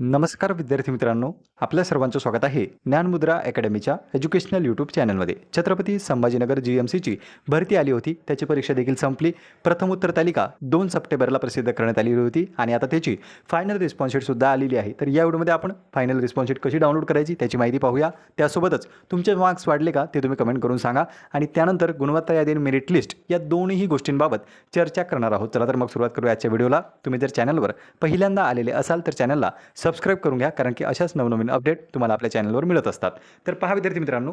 नमस्कार विद्यार्थी मित्रांनो आपल्या सर्वांचं स्वागत आहे ज्ञानमुद्रा अकॅडमीच्या एज्युकेशनल यूट्यूब चॅनलमध्ये. छत्रपती संभाजीनगर जी एम सीची भरती आली होती त्याची परीक्षा देखील संपली. प्रथम उत्तर तालिका दोन सप्टेंबरला प्रसिद्ध करण्यात आलेली होती आणि आता त्याची फायनल रिस्पॉन्सशीटसुद्धा आलेली आहे. तर या व्हिडिओमध्ये आपण फायनल रिस्पॉन्सशीट कशी डाउनलोड करायची त्याची माहिती पाहूया. त्यासोबतच तुमचे मार्क्स वाढले का ते तुम्ही कमेंट करून सांगा आणि त्यानंतर गुणवत्ता यादी आणि मेरिट लिस्ट या दोन्ही गोष्टींबाबत चर्चा करणार आहोत. चला तर मग सुरुवात करूया आजच्या व्हिडिओला. तुम्ही जर चॅनलवर पहिल्यांदा आलेले असाल तर चॅनलला सबस्क्राईब करून घ्या कारण की अशाच नवनवीन अपडेट तुम्हाला आपल्या चॅनलवर मिळत असतात. तर पहा विद्यार्थी मित्रांनो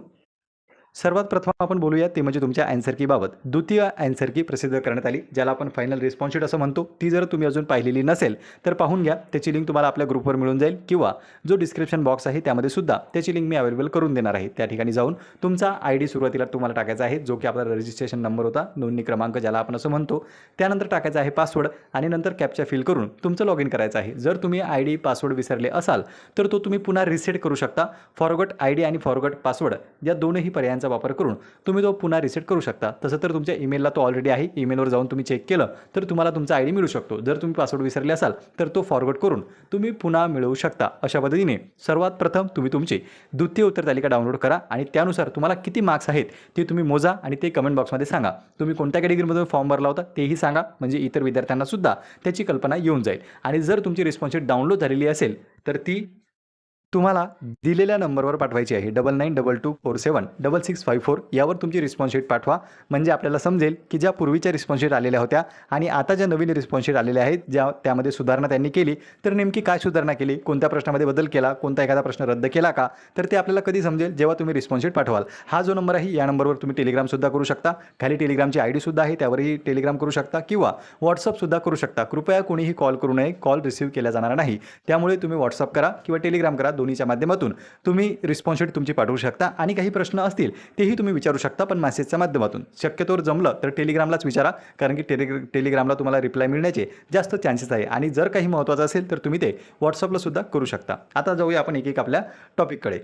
सर्वात प्रथम आपण बोलूया ते म्हणजे तुमच्या अँसर कीबाबत द्वितीय अँसर की प्रसिद्ध करण्यात आली ज्याला आपण फायनल रिस्पॉन्स शीट असं म्हणतो. ती जर तुम्ही अजून पाहिलेली नसेल तर पाहून घ्या. त्याची लिंक तुम्हाला आपल्या ग्रुपवर मिळून जाईल किंवा जो डिस्क्रिप्शन बॉक्स आहे त्यामध्ये सुद्धा त्याची लिंक मी अवेलेबल करून देणार आहे. त्या ठिकाणी जाऊन तुमचा आय डी सुरुवातीला तुम्हाला टाकायचा आहे जो की आपला रजिस्ट्रेशन नंबर होता नोंदणी क्रमांक ज्याला आपण असं म्हणतो. त्यानंतर टाकायचा आहे पासवर्ड आणि नंतर कॅपचा फिल करून तुमचं लॉग इन करायचं आहे. जर तुम्ही आय डी पासवर्ड विसरले असाल तर तो तुम्ही पुन्हा रिसेट करू शकता. फॉरगट आय डी आणि फॉरगट पासवर्ड या दोनही पर्यायांचा वापर करून तुम्ही तो पुन्हा रिसेट करू शकता. तसं तर तुमच्या ईमेलला तो ऑलरेडी आहे. ईमेलवर जाऊन तुम्ही चेक केलं तर तुम्हाला तुमचा आय डी मिळू शकतो. जर तुम्ही पासवर्ड विसरले असाल तर तो फॉरवर्ड करून तुम्ही पुन्हा मिळवू शकता. अशा पद्धतीने सर्वात प्रथम तुम्ही तुमची द्वितीय उत्तर तालिका डाउनलोड करा आणि त्यानुसार तुम्हाला किती मार्क्स आहेत ते तुम्ही मोजा आणि ते कमेंट बॉक्समध्ये सांगा. तुम्ही कोणत्या कॅटेगरीमधून फॉर्म भरला होता तेही सांगा म्हणजे इतर विद्यार्थ्यांना सुद्धा त्याची कल्पना येऊन जाईल. आणि जर तुमची रिस्पॉन्स डाउनलोड झालेली असेल तर ती तुम्हाला दिलेल्या नंबरवर पाठवायची आहे. Double nine double two four seven double six five four यावर तुमची रिस्पॉन्स शीट पाठवा. म्हणजे आपल्याला समजेल की ज्या पूर्वीच्या रिस्पॉन्स शीट आलेल्या होत्या आणि आता ज्या नवीन रिस्पॉन्स शीट आलेल्या आहेत ज्या त्यामध्ये सुधारणा त्यांनी केली तर नेमकी काय सुधारणा केली कोणत्या प्रश्नामध्ये बदल केला कोणता एखादा प्रश्न रद्द केला का तर ते आपल्याला कधी समजेल जेव्हा तुम्ही रिस्पॉन्स शीट पाठवाल. हा जो नंबर आहे या नंबरवर तुम्ही टेलिग्रामसुद्धा करू शकता. खाली टेलिग्रामची आय डीसुद्धा आहे त्यावरही टेलिग्राम करू शकता किंवा व्हॉट्सअपसुद्धा करू शकता. कृपया कोणीही कॉल करू नये कॉल रिसीव्ह केला जाणार नाही. त्यामुळे तुम्ही व्हॉट्सअप करा किंवा टेलिग्राम करा दोन्हीच्या माध्यमातून तुम्ही रिस्पॉन्स शीट तुमची पाठवू शकता आणि काही प्रश्न असतील तेही तुम्ही विचारू शकता पण मेसेजच्या माध्यमातून. शक्यतोवर जमलं तर टेलिग्रामलाच विचारा कारण की टेलिग्र टेलिग्रामला तुम्हाला रिप्लाय मिळण्याचे जास्त चान्सेस आहे. आणि जर काही महत्त्वाचं असेल तर तुम्ही ते व्हॉट्सअपला सुद्धा करू शकता. आता जाऊया आपण एक एक आपल्या टॉपिककडे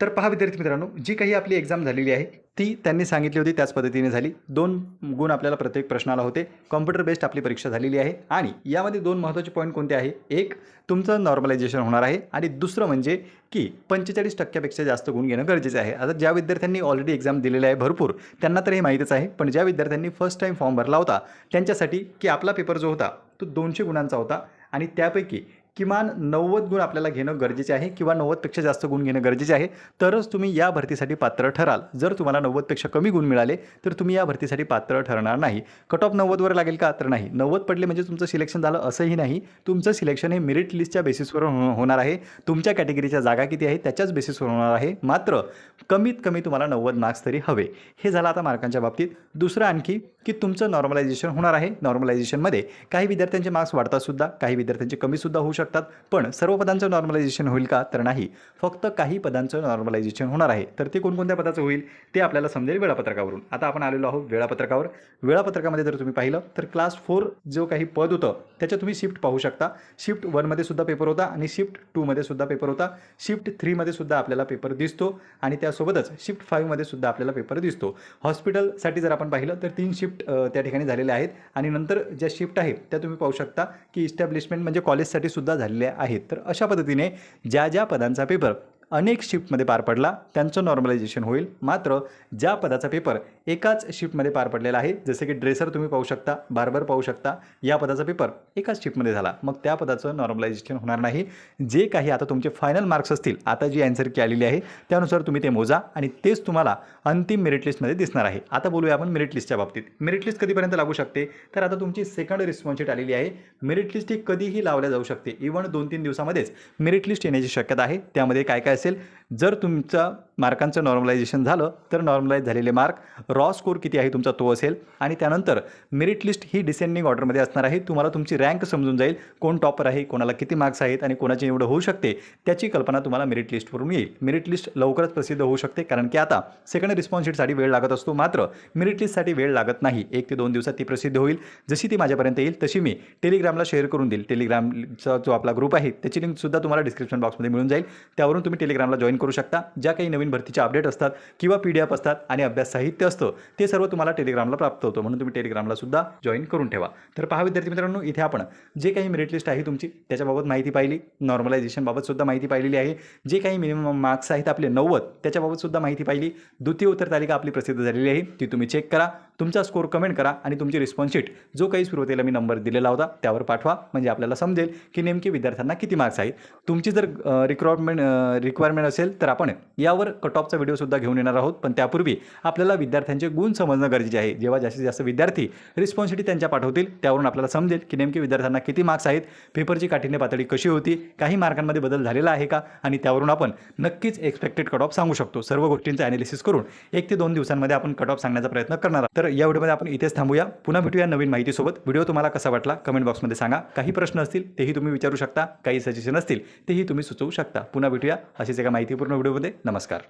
तर पहा विद्यार्थी मित्रांनो जी काही आपली एक्झाम झालेली आहे ती त्यांनी सांगितली होती त्याच पद्धतीने झाली. दोन गुण आपल्याला प्रत्येक प्रश्नाला होते. कॉम्प्युटर बेस्ड आपली परीक्षा झालेली आहे. आणि यामध्ये दोन महत्त्वाचे पॉईंट कोणते आहे? एक तुमचं नॉर्मलायझेशन होणार आहे. आणि दुसरं म्हणजे की पंचेचाळीस टक्क्यापेक्षा जास्त गुण घेणं गरजेचं आहे. आता ज्या विद्यार्थ्यांनी ऑलरेडी एक्झाम दिलेली आहे भरपूर त्यांना तर हे माहीतच आहे. पण ज्या विद्यार्थ्यांनी फर्स्ट टाईम फॉर्म भरला होता त्यांच्यासाठी की आपला पेपर जो होता तो दोनशे गुणांचा होता. आणि त्यापैकी किमान नव्वद गुण आपल्याला घेणं गरजेचे आहे किंवा नव्वदपेक्षा जास्त गुण घेणं गरजेचे आहे. तरच तुम्ही या भरतीसाठी पात्र ठराल. जर तुम्हाला नव्वदपेक्षा कमी गुण मिळाले तर तुम्ही या भरतीसाठी पात्र ठरणार नाही. कट ऑफ नव्वदवर लागेल का? तर नाही. नव्वद पडले म्हणजे तुमचं सिलेक्शन झालं असंही नाही. तुमचं सिलेक्शन हे मेरिट लिस्टच्या बेसिसवर होणार आहे. तुमच्या कॅटेगरीच्या जागा किती आहे त्याच्याच बेसिसवर होणार आहे. मात्र कमीत कमी तुम्हाला नव्वद मार्क्स तरी हवे. हे झालं आता मार्कांच्या बाबतीत. दुसरं आणखी की तुमचं नॉर्मलायझेशन होणार आहे नॉर्मलायझेशनमध्ये काही विद्यार्थ्यांचे मार्क्स वाढतात सुद्धा. काही विद्यार्थ्यांचे कमीसुद्धा होऊ शकतात. पण सर्व पदांचं नॉर्मलायझेशन होईल का? तर नाही. फक्त काही पदांचं नॉर्मलायझेशन होणार आहे. तर ते कोणकोणत्या पदाचं होईल? ते आपल्याला समजेल वेळापत्रकावरून. आता आपण आलेलो आहोत वेळापत्रकावर. वेळापत्रकामध्ये जर तुम्ही पाहिलं तर क्लास फोर जो काही पद होतं त्याचं तुम्ही शिफ्ट पाहू शकता. शिफ्ट वनमध्ये सुद्धा पेपर होता आणि शिफ्ट टूमध्ये सुद्धा पेपर होता. शिफ्ट थ्रीमध्ये सुद्धा आपल्याला पेपर दिसतो आणि त्यासोबतच शिफ्ट फाईव्हमध्ये सुद्धा आपल्याला पेपर दिसतो. हॉस्पिटलसाठी जर आपण पाहिलं तर तीन शिफ्ट त्या ठिकाणी झालेल्या आहेत आणि नंतर ज्या शिफ्ट आहेत त्या तुम्ही पाहू शकता की इस्टॅब्लिशमेंट म्हणजे कॉलेजसाठी सुद्धा झालेल्या आहेत. तर अशा पद्धतीने ज्या ज्या पदांचा पेपर अनेक शिफ्टमध्ये पार पडला त्यांचं नॉर्मलायझेशन होईल. मात्र ज्या पदाचा पेपर एकाच शिफ्टमध्ये पार पडलेला आहे जसे की ड्रेसर तुम्ही पाहू शकता बार्बर पाहू शकता या पदाचा पेपर एकाच शिफ्टमध्ये झाला. मग त्या पदाचं नॉर्मलायझेशन होणार नाही. जे काही आता तुमचे फायनल मार्क्स असतील आता जी अँसर की आलेली आहे त्यानुसार तुम्ही ते मोजा आणि तेच तुम्हाला अंतिम मेरिट लिस्टमध्ये दिसणार आहे. आता बोलूया आपण मेरिट लिस्टच्या बाबतीत. मेरिट लिस्ट कधीपर्यंत लागू शकते? तर आता तुमची सेकंड रिस्पॉन्सिट आलेली आहे. मेरिट लिस्ट ही कधीही लावल्या जाऊ शकते. इव्हन दोन तीन दिवसामध्येच मेरिट लिस्ट येण्याची शक्यता आहे. त्यामध्ये काय काय असेल जर तुमचा मार्कांचं नॉर्मलायझेशन झालं तर नॉर्मलाईज झालेले मार्क रॉ स्कोर किती आहे तुमचा तो असेल. आणि त्यानंतर मेरिट लिस्ट ही डिसेंडिंग ऑर्डरमध्ये असणार आहे. तुम्हाला तुमची रँक समजून जाईल. कोण टॉपर आहे कोणाला किती मार्क्स आहेत आणि कोणाची निवड होऊ शकते त्याची कल्पना तुम्हाला मेरिट लिस्टवरून येईल. मेरिट लिस्ट लवकरच प्रसिद्ध होऊ शकते कारण की आता सेकंड रिस्पॉन्सशीटसाठी वेळ लागत असतो. मात्र मेरिट लिस्टसाठी वेळ लागत नाही. एक ते दोन दिवसात ती प्रसिद्ध होईल. जशी ती माझ्यापर्यंत येईल तशी मी टेलिग्रामला शेअर करून देईल. टेलिग्रामचा जो आपला ग्रुप आहे त्याची लिंकसुद्धा तुम्हाला डिस्क्रिप्शन बॉक्समध्ये मिळून जाईल. त्यावरून तुम्ही टेलिग्रामला जॉईन करू शकता. ज्या काही नवीन भरतीच्या अपडेट असतात किंवा पी डी एफ असतात आणि अभ्यास साहित्य असतं ते सर्व तुम्हाला टेलिग्रामला प्राप्त होतं. म्हणून तुम्ही टेलिग्रामला सुद्धा जॉईन करून ठेवा. तर पहा विद्यार्थी मित्रांनो इथे आपण जे काही मेरिट लिस्ट आहे तुमची त्याच्याबाबत माहिती पाहिली. नॉर्मलायझेशनबाबत सुद्धा माहिती पाहिलेली आहे. जे काही मिनिमम मार्क्स आहेत आपले नव्वद त्याच्याबाबत सुद्धा माहिती पाहिली. द्वितीय उत्तर तालिका आपली प्रसिद्ध झालेली आहे. ती तुम्ही चेक करा. तुमचा स्कोर कमेंट करा आणि तुमची रिस्पॉन्स शीट जो काही सुरुवातीला मी नंबर दिलेला होता त्यावर पाठवा. म्हणजे आपल्याला समजेल की नेमके विद्यार्थ्यांना किती मार्क्स आहेत. तुमची जर रिक्वायरमेंट रिक्वायरमेंट असेल तर आपण यावर कट ऑफचा व्हिडिओसुद्धा घेऊन येणार आहोत. पण त्यापूर्वी आपल्याला विद्यार्थ्यांचे गुण समजणं गरजेचे आहे. जेव्हा जास्तीत जास्त विद्यार्थी रिस्पॉन्सिटी त्यांच्या पाठवतील त्यावरून आपल्याला समजेल की नेमके विद्यार्थ्यांना किती मार्क्स आहेत पेपरची काठिण्य पातळी कशी होती काही मार्कांमध्ये बदल झालेला आहे का? आणि त्यावरून आपण नक्कीच एक्सपेक्टेड कट ऑफ सांगू शकतो. सर्व गोष्टींचं ॲनालिसिस करून एक ते दोन दिवसांमध्ये आपण कट ऑफ सांगण्याचा प्रयत्न करणार तर या व्हिडिओमध्ये आपण इथेच थांबूया. पुन्हा भेटूया नवीन माहितीसोबत. व्हिडिओ तुम्हाला कसा वाटला कमेंट बॉक्समध्ये सांगा. काही प्रश्न असतील तेही तुम्ही विचारू शकता. काही सजेशन असतील तेही तुम्ही सुचवू शकता. पुन्हा भेटूया अशीच एका माहितीपूर्ण व्हिडिओमध्ये. नमस्कार.